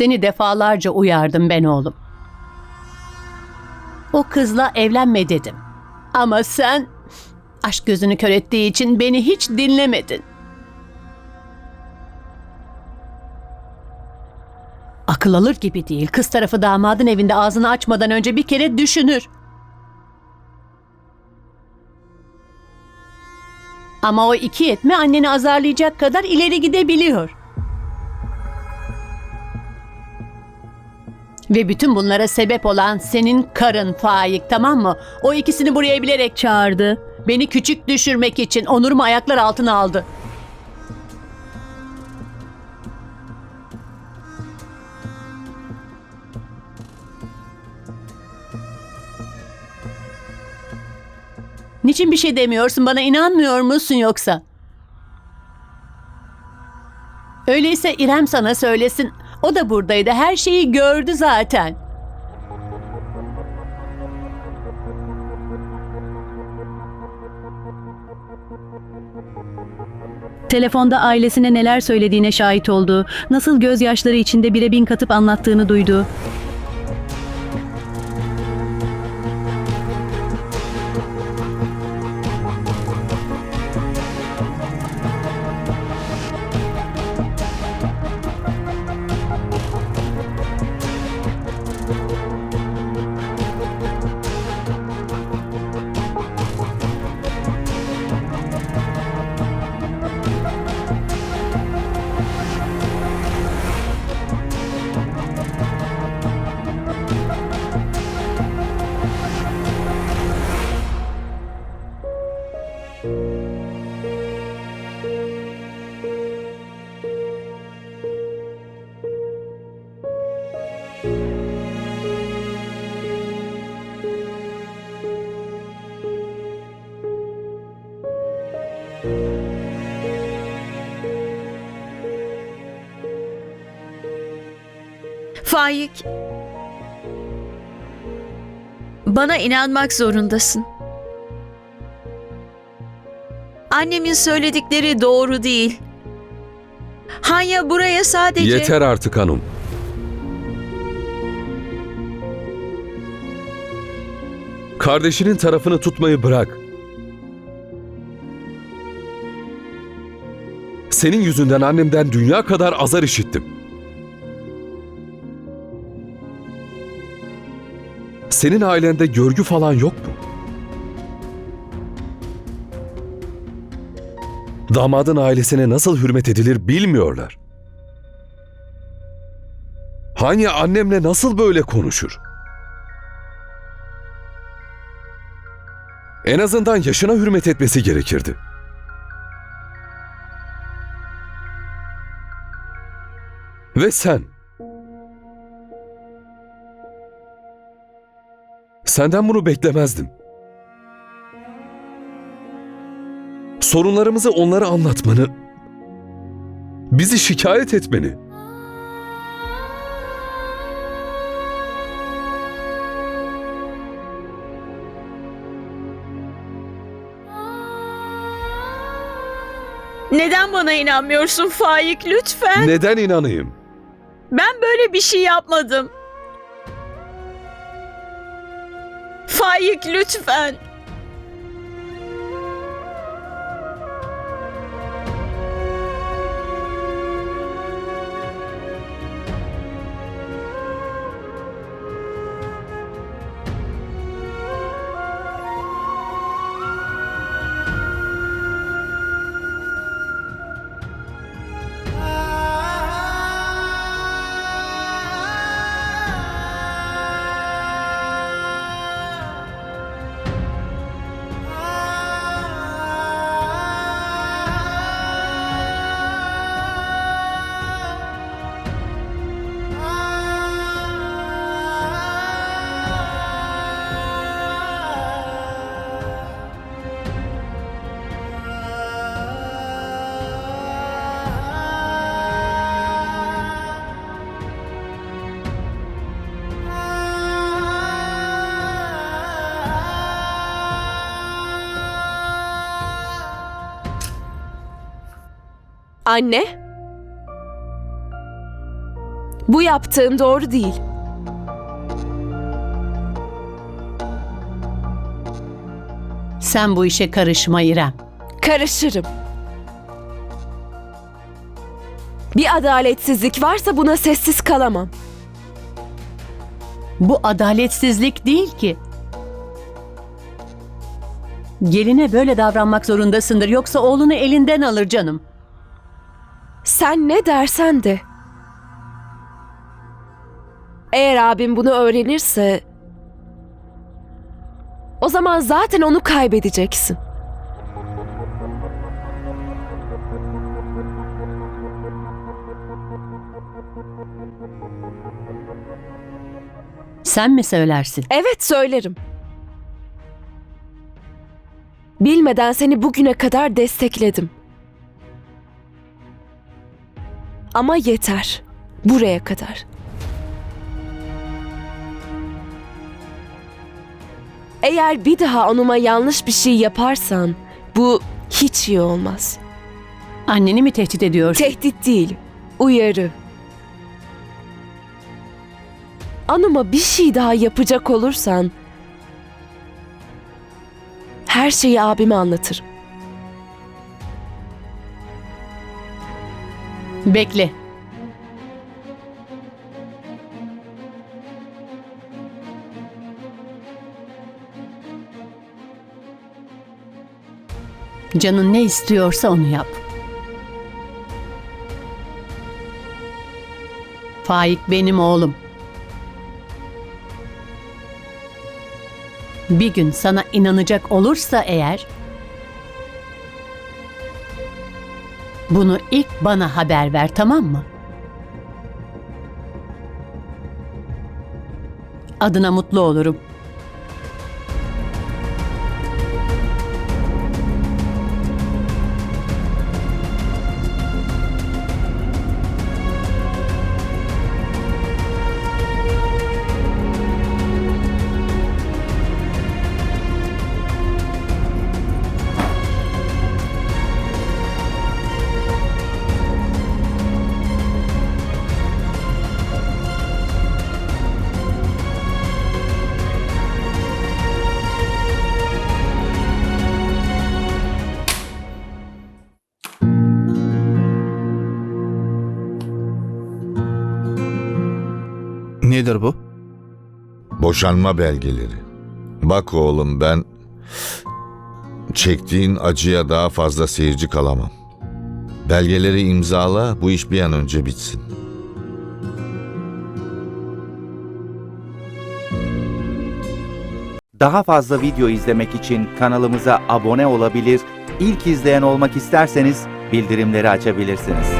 Seni defalarca uyardım ben oğlum. O kızla evlenme dedim. Ama sen aşk gözünü kör ettiği için beni hiç dinlemedin. Akıl alır gibi değil. Kız tarafı damadın evinde ağzını açmadan önce bir kere düşünür. Ama o iki yetme anneni azarlayacak kadar ileri gidebiliyor. Ve bütün bunlara sebep olan senin karın Faik tamam mı? O ikisini buraya bilerek çağırdı. Beni küçük düşürmek için onurumu ayaklar altına aldı. Niçin bir şey demiyorsun? Bana inanmıyor musun yoksa? Öyleyse İrem sana söylesin. O da buradaydı. Her şeyi gördü zaten. Telefonda ailesine neler söylediğine şahit oldu. Nasıl gözyaşları içinde bire bin katıp anlattığını duydu. Faik. Bana inanmak zorundasın. Annemin söyledikleri doğru değil. Hanya buraya sadece... Yeter artık hanım. Kardeşinin tarafını tutmayı bırak. Senin yüzünden annemden dünya kadar azar işittim. Senin ailende görgü falan yok mu? Damadın ailesine nasıl hürmet edilir bilmiyorlar. Hanya annemle nasıl böyle konuşur? En azından yaşına hürmet etmesi gerekirdi. Ve sen? Senden bunu beklemezdim. Sorunlarımızı onlara anlatmanı, bizi şikayet etmeni. Neden bana inanmıyorsun Faik lütfen? Neden inanayım? Ben böyle bir şey yapmadım. Faik lütfen. Anne. Bu yaptığın doğru değil. Sen bu işe karışma İrem. Karışırım. Bir adaletsizlik varsa buna sessiz kalamam. Bu adaletsizlik değil ki. Geline böyle davranmak zorundasındır yoksa oğlunu elinden alır canım. Sen ne dersen de. Eğer abim bunu öğrenirse o zaman zaten onu kaybedeceksin. Sen mi söylersin? Evet söylerim. Bilmeden seni bugüne kadar destekledim. Ama yeter. Buraya kadar. Eğer bir daha onuma yanlış bir şey yaparsan bu hiç iyi olmaz. Anneni mi tehdit ediyorsun? Tehdit değil, uyarı. Anuma bir şey daha yapacak olursan her şeyi abime anlatırım. Bekle. Canın ne istiyorsa onu yap. Faik benim oğlum. Bir gün sana inanacak olursa eğer bunu ilk bana haber ver tamam mı? Adına mutlu olurum. Nedir bu? Boşanma belgeleri. Bak oğlum ben çektiğin acıya daha fazla seyirci kalamam. Belgeleri imzala bu iş bir an önce bitsin. Daha fazla video izlemek için kanalımıza abone olabilir, ilk izleyen olmak isterseniz bildirimleri açabilirsiniz.